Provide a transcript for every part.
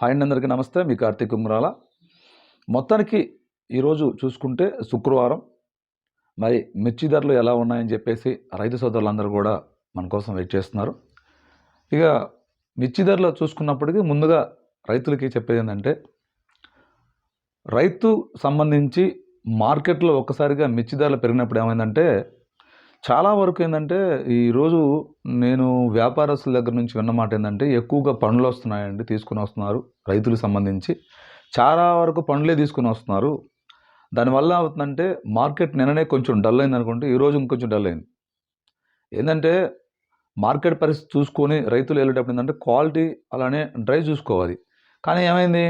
Hi అండి అందరికీ నమస్తే మీ కార్తీక్ కుమ్రాల. మొత్తానికి ఈరోజు చూసుకుంటే శుక్రవారం. మరి మిర్చి ధరలు ఎలా ఉన్నాయని చెప్పేసి రైతు సోదరులందరూ కూడా మన కోసం వెయిట్ చేస్తున్నారు. ఇక మిర్చి ధరలు చూసుకున్నప్పటికీ ముందుగా రైతులకి చెప్పేది ఏంటంటే రైతు సంబంధించి మార్కెట్లో ఒక్కసారిగా మిర్చి ధరలు పెరిగినప్పుడు ఏమైందంటే చాలా వరకు ఏంటంటే ఈరోజు నేను వ్యాపారస్తుల దగ్గర నుంచి విన్నమాట ఏంటంటే ఎక్కువగా పండ్లు వస్తున్నాయండి తీసుకుని వస్తున్నారు రైతులకు సంబంధించి. చాలా వరకు పండ్లే తీసుకుని వస్తున్నారు. దానివల్ల అవుతుందంటే మార్కెట్ నిన్ననే కొంచెం డల్ అయింది అనుకుంటే ఈరోజు ఇంకొంచెం డల్ అయింది. ఏంటంటే మార్కెట్ పరిస్థితి చూసుకొని రైతులు వెళ్ళేటప్పుడు ఏంటంటే క్వాలిటీ అలానే డ్రై చూసుకోవాలి. కానీ ఏమైంది?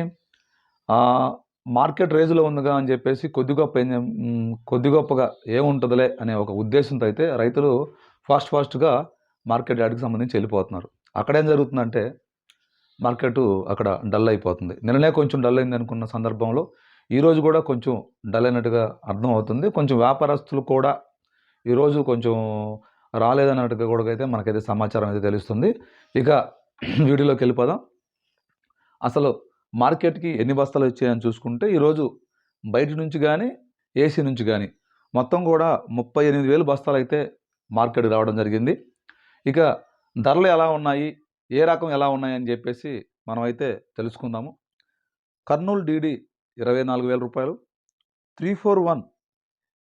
మార్కెట్ రేజులో ఉందిగా అని చెప్పేసి కొద్ది గొప్ప కొద్ది గొప్పగా ఏముంటుందిలే అనే ఒక ఉద్దేశంతో అయితే రైతులు ఫాస్ట్ ఫాస్ట్గా మార్కెట్ యార్డ్కి సంబంధించి వెళ్ళిపోతున్నారు. అక్కడ ఏం జరుగుతుందంటే మార్కెట్ అక్కడ డల్ అయిపోతుంది. నిన్ననే కొంచెం డల్ అయింది అనుకున్న సందర్భంలో ఈరోజు కూడా కొంచెం డల్ అయినట్టుగా అర్థం అవుతుంది కొంచెం వ్యాపారస్తులు కూడా ఈరోజు కొంచెం రాలేదన్నట్టుగా కూడా అయితే మనకైతే సమాచారం అయితే తెలుస్తుంది. ఇక వీడియోలోకి వెళ్ళిపోదాం. అసలు మార్కెట్కి ఎన్ని బస్తాలు వచ్చాయని చూసుకుంటే ఈరోజు బయట నుంచి కానీ ఏసీ నుంచి కానీ మొత్తం కూడా ముప్పై ఎనిమిది వేలు బస్తాలు అయితే మార్కెట్కి రావడం జరిగింది. ఇక ధరలు ఎలా ఉన్నాయి? ఏ రకం ఎలా ఉన్నాయి అని చెప్పేసి మనం అయితే తెలుసుకుందాము. కర్నూలు డీడీ ఇరవై నాలుగు వేల రూపాయలు త్రీ ఫోర్ వన్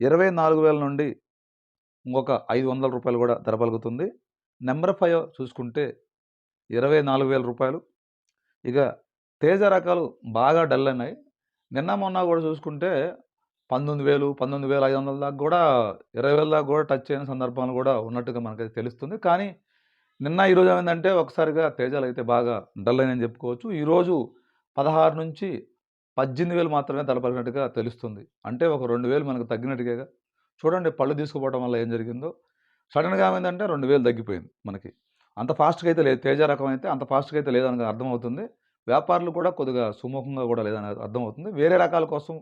ఇరవై నాలుగు వేల నుండి ఇంకొక ఐదు వందల రూపాయలు కూడా ధర పలుకుతుంది. నెంబర్ ఫైవ్ చూసుకుంటే ఇరవై నాలుగు వేల రూపాయలు. ఇక తేజ రకాలు బాగా డల్ అయినాయి. నిన్న మొన్న కూడా చూసుకుంటే పంతొమ్మిది వేలు పంతొమ్మిది వేల ఐదు వందల దాకా కూడా ఇరవై వేల దాకా కూడా టచ్ అయిన సందర్భాలు కూడా ఉన్నట్టుగా మనకైతే తెలుస్తుంది. కానీ నిన్న ఈరోజు ఏమైందంటే ఒకసారిగా తేజాలు అయితే బాగా డల్ అయినని చెప్పుకోవచ్చు. ఈరోజు పదహారు నుంచి పద్దెనిమిది వేలు మాత్రమే తలపడినట్టుగా తెలుస్తుంది. అంటే ఒక రెండు వేలు మనకు తగ్గినట్టుగా చూడండి పళ్ళు తీసుకుపోవడం వల్ల ఏం జరిగిందో. సడన్గా ఏమైందంటే రెండు వేలు తగ్గిపోయింది మనకి. అంత ఫాస్ట్గా అయితే లేదు. తేజ రకం అయితే అంత ఫాస్ట్గా అయితే లేదని అర్థమవుతుంది. వ్యాపారులు కూడా కొద్దిగా సుముఖంగా కూడా లేదని అర్థమవుతుంది. వేరే రకాల కోసం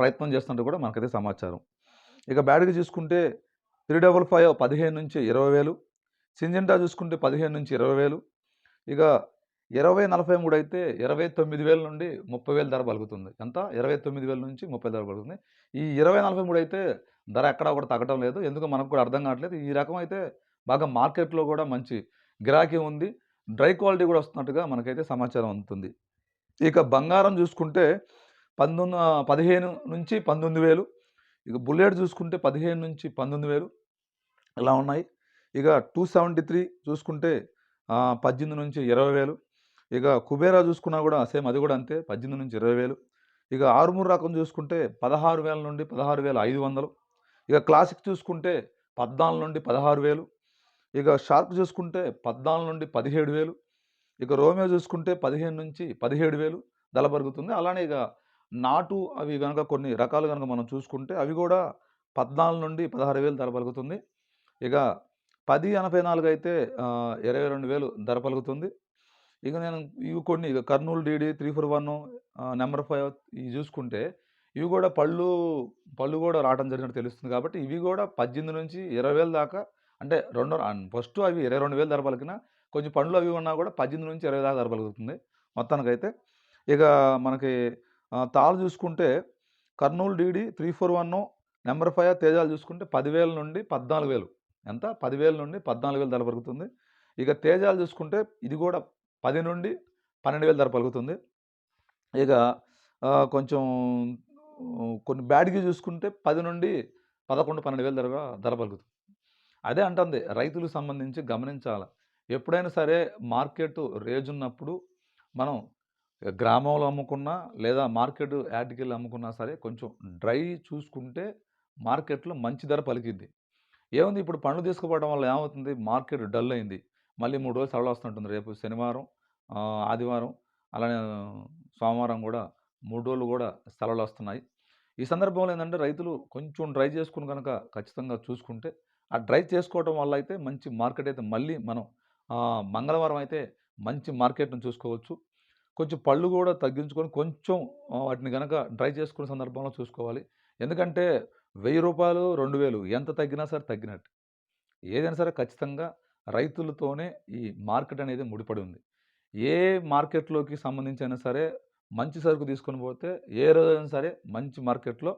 ప్రయత్నం చేస్తున్నట్టు కూడా మనకైతే సమాచారం. ఇక బ్యాడ్గా చూసుకుంటే త్రీ డబల్ ఫైవ్ పదిహేను నుంచి ఇరవై వేలు సింజెంటా చూసుకుంటే పదిహేను నుంచి ఇరవై వేలు ఇక ఇరవై నలభై మూడు అయితే ఇరవై తొమ్మిది వేల నుండి ముప్పై వేల ధర పలుకుతుంది. ఎంత? ఇరవై తొమ్మిది వేల నుంచి ముప్పై ధర పలుకుతుంది. ఈ ఇరవై నలభై మూడు అయితే ధర ఎక్కడా కూడా తగ్గడం లేదు. ఎందుకు మనకు కూడా అర్థం కావట్లేదు. ఈ రకం అయితే బాగా మార్కెట్లో కూడా మంచి గిరాకీ ఉంది. డ్రై క్వాలిటీ కూడా వస్తున్నట్టుగా మనకైతే సమాచారం అందుతుంది. ఇక బంగారం చూసుకుంటే పంతొమ్మిది పదిహేను నుంచి పంతొమ్మిది వేలు. ఇక బుల్లెట్ చూసుకుంటే పదిహేను నుంచి పంతొమ్మిది వేలు. ఇలా ఉన్నాయి. ఇక టూ సెవెంటీ త్రీ చూసుకుంటే పద్దెనిమిది నుంచి ఇరవై వేలు. ఇక కుబేరా చూసుకున్నా కూడా సేమ్ అది కూడా అంతే పద్దెనిమిది నుంచి ఇరవై వేలు. ఇక ఆరుమూరు రకం చూసుకుంటే పదహారు వేల నుండి పదహారు వేల ఐదు వందలు. ఇక క్లాసిక్ చూసుకుంటే పద్నాలుగు నుండి పదహారు వేలు. ఇక షార్ప్ చూసుకుంటే పద్నాలుగు నుండి పదిహేడు వేలు ఇక రోమియో చూసుకుంటే పదిహేను నుంచి పదిహేడు వేలు ధర పెరుగుతుంది. అలానే ఇక నాటు అవి కనుక కొన్ని రకాలు కనుక మనం చూసుకుంటే అవి కూడా పద్నాలుగు నుండి పదహారు వేలు ధర పలుకుతుంది. ఇక పది ఎనభై నాలుగు అయితే ఇరవై రెండు వేలు ధర పలుకుతుంది. ఇక నేను ఇవి కొన్ని ఇక Kurnool DD three four one number five ఇవి చూసుకుంటే ఇవి కూడా పళ్ళు పళ్ళు కూడా రావడం జరిగినట్టు తెలుస్తుంది కాబట్టి ఇవి కూడా పద్దెనిమిది నుంచి ఇరవై వేలు దాకా అంటే రెండు ఫస్ట్ అవి ఇరవై రెండు వేలు ధర పలికిన కొంచెం పండ్లు అవి ఉన్నా కూడా పద్దెనిమిది నుంచి ఇరవై దాకా ధర పలుకుతుంది మొత్తానికైతే. ఇక మనకి తాళ్ళు చూసుకుంటే Kurnool DD three four one number five తేజాలు చూసుకుంటే పదివేల నుండి పద్నాలుగు వేలు. ఎంత? పదివేల నుండి పద్నాలుగు వేలు ధర పలుకుతుంది. ఇక తేజాలు చూసుకుంటే ఇది కూడా పది నుండి పన్నెండు వేలు ధర పలుకుతుంది. ఇక కొంచెం కొన్ని బ్యాడ్కి చూసుకుంటే పది నుండి పదకొండు పన్నెండు వేలు ధర ధర పలుకుతుంది. అదే అంటుంది. రైతులకు సంబంధించి గమనించాలి. ఎప్పుడైనా సరే మార్కెట్ రేజ్ ఉన్నప్పుడు మనం గ్రామంలో అమ్ముకున్నా లేదా మార్కెట్ యాడ్కి వెళ్ళి అమ్ముకున్నా సరే కొంచెం డ్రై చూసుకుంటే మార్కెట్లో మంచి ధర పలికిద్ది. ఏముంది? ఇప్పుడు పండ్లు తీసుకుపోవడం వల్ల ఏమవుతుంది? మార్కెట్ డల్ అయింది. మళ్ళీ మూడు రోజులు సెలవు వస్తుంటుంది. రేపు శనివారం ఆదివారం అలానే సోమవారం కూడా మూడు రోజులు కూడా సెలవులు వస్తున్నాయి. ఈ సందర్భంలో ఏంటంటే రైతులు కొంచెం డ్రై చేసుకుని కనుక ఖచ్చితంగా చూసుకుంటే ఆ డ్రై చేసుకోవడం వల్ల అయితే మంచి మార్కెట్ అయితే మళ్ళీ మనం మంగళవారం అయితే మంచి మార్కెట్ను చూసుకోవచ్చు. కొంచెం పళ్ళు కూడా తగ్గించుకొని కొంచెం వాటిని కనుక డ్రై చేసుకునే సందర్భంలో చూసుకోవాలి. ఎందుకంటే వెయ్యి రూపాయలు రెండు వేలు ఎంత తగ్గినా సరే తగ్గినట్టు. ఏదైనా సరే ఖచ్చితంగా రైతులతోనే ఈ మార్కెట్ అనేది ముడిపడి ఉంది ఏ మార్కెట్‌లోకి సంబంధించైనా సరే మంచి సరుకు తీసుకొని పోతే ఏ రోజైనా సరే మంచి మార్కెట్‌లో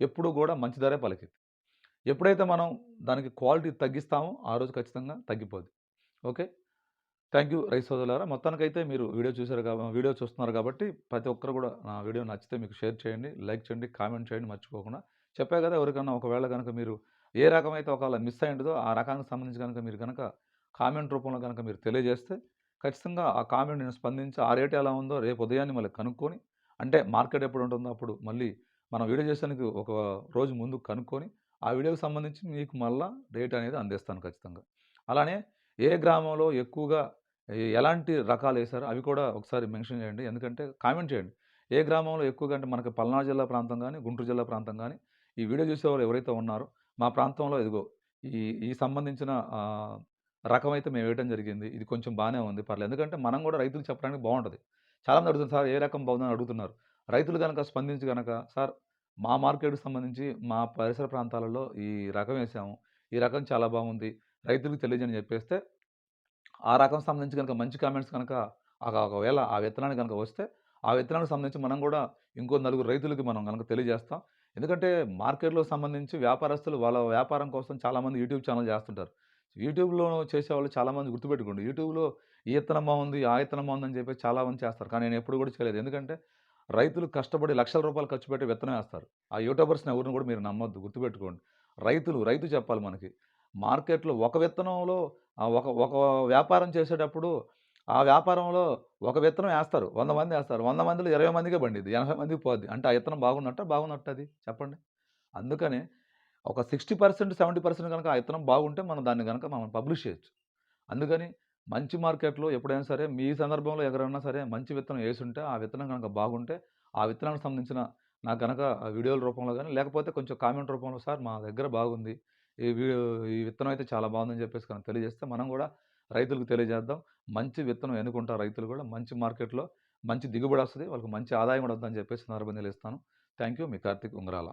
ఎప్పుడూ కూడా మంచి ధరే పలికింది ఎప్పుడైతే మనం దానికి క్వాలిటీ తగ్గిస్తామో ఆ రోజు ఖచ్చితంగా తగ్గిపోద్ది. ఓకే. థ్యాంక్ యూ రైస్ సోదరులారా. మొత్తానికైతే మీరు వీడియో చూసారు కాబట్టి వీడియో చూస్తున్నారు కాబట్టి ప్రతి ఒక్కరు కూడా నా వీడియో నచ్చితే మీకు షేర్ చేయండి, లైక్ చేయండి, కామెంట్ చేయండి మర్చిపోకుండా. చెప్పా కదా ఎవరికన్నా ఒకవేళ కనుక మీరు ఏ రకమైతే ఒకవేళ మిస్ అయ్యుంటదో ఆ రకానికి సంబంధించి కనుక మీరు కనుక కామెంట్ రూపంలో కనుక మీరు తెలియజేస్తే ఖచ్చితంగా ఆ కామెంట్ నేను స్పందించి ఆ రేట్ ఎలా ఉందో రేపు ఉదయాన్నే మళ్ళీ కనుక్కొని అంటే మార్కెట్ ఎప్పుడు ఉంటుందో అప్పుడు మళ్ళీ మనం వీడియో చేసేదానికి ఒక రోజు ముందు కనుక్కొని ఆ వీడియోకి సంబంధించి మీకు మళ్ళా రేట్ అనేది అందిస్తాను ఖచ్చితంగా. అలానే ఏ గ్రామంలో ఎక్కువగా ఎలాంటి రకాలు రకాలేశారో అవి కూడా ఒకసారి మెన్షన్ చేయండి. ఎందుకంటే కామెంట్ చేయండి. ఏ గ్రామంలో ఎక్కువగా అంటే మనకి పల్నాడు జిల్లా ప్రాంతం కానీ గుంటూరు జిల్లా ప్రాంతం కానీ ఈ వీడియో చూసేవారు ఎవరైతే ఉన్నారో మా ప్రాంతంలో ఇదిగో ఈ ఈ సంబంధించిన రకం అయితే మేము వేయటం జరిగింది. ఇది కొంచెం బాగానే ఉంది పర్లేదు. ఎందుకంటే మనం కూడా రైతులు చెప్పడానికి బాగుంటుంది చాలామంది అడుగుతున్నారు సార్ ఏ రకం బాగుందని అడుగుతున్నారు. రైతులు కనుక స్పందించి కనుక సార్ మా మార్కెట్‌కి సంబంధించి మా పరిసర ప్రాంతాలలో ఈ రకం వేసాము ఈ రకం చాలా బాగుంది. రైతులకు తెలియజేయని చెప్పేస్తే ఆ రకం సంబంధించి కనుక మంచి కామెంట్స్ కనుక ఒకవేళ ఆ విత్తనానికి కనుక వస్తే ఆ విత్తనానికి సంబంధించి మనం కూడా ఇంకో నలుగురు రైతులకి మనం కనుక తెలియజేస్తాం. ఎందుకంటే మార్కెట్‌లో సంబంధించి వ్యాపారస్తులు వాళ్ళ వ్యాపారం కోసం చాలామంది యూట్యూబ్ ఛానల్ చేస్తుంటారు. యూట్యూబ్‌లో చేసేవాళ్ళు చాలామంది గుర్తుపెట్టుకోండి. యూట్యూబ్‌లో ఈ ఇత్తనం బాగుంది, ఆ ఇత్తనం బాగుందని చెప్పి చాలామంది చేస్తారు. కానీ నేను ఎప్పుడు కూడా చేయలేదు. ఎందుకంటే రైతులు కష్టపడి లక్షల రూపాయలు ఖర్చు పెట్టి విత్తనం వేస్తారు ఆ యూట్యూబర్స్‌ని ఎవరిని కూడా మీరు నమ్మొద్దు గుర్తుపెట్టుకోండి. రైతులు రైతు చెప్పాలి మనకి. మార్కెట్‌లో ఒక విత్తనంలో ఒక ఒక వ్యాపారం చేసేటప్పుడు ఆ వ్యాపారంలో ఒక విత్తనం వేస్తారు వంద మంది వేస్తారు వంద మందిలో 20 మందికే పండిద్ది. 80 మందికి పోద్ది. అంటే ఆ విత్తనం బాగున్నట్ట బాగున్నట్టు అది? చెప్పండి. అందుకని ఒక సిక్స్టీ పర్సెంట్ సెవెంటీ పర్సెంట్ కనుక ఆ విత్తనం బాగుంటే మనం దాన్ని కనుక మనం పబ్లిష్ చేయొచ్చు. అందుకని మంచి మార్కెట్‌లో ఎప్పుడైనా సరే మీ సందర్భంలో ఎవరైనా సరే మంచి విత్తనం వేసుంటే ఆ విత్తనం గనక బాగుంటే ఆ విత్తనానికి సంబంధించిన నాకు కనుక వీడియోల రూపంలో కానీ లేకపోతే కొంచెం కామెంట్ రూపంలో సార్ మా దగ్గర బాగుంది. ఈ వీ ఈ విత్తనం అయితే చాలా బాగుందని చెప్పేసి కనుక తెలియజేస్తే మనం కూడా రైతులకు తెలియజేద్దాం. మంచి విత్తనం ఎన్నుకుంటారు రైతులు కూడా మంచి మార్కెట్‌లో మంచి దిగుబడి వస్తుంది వాళ్ళకి మంచి ఆదాయం కూడా వద్దని చెప్పేసి సందర్భంగా తెలియస్తాను థ్యాంక్ యూ. మీ కార్తిక్ ఉంగరాల.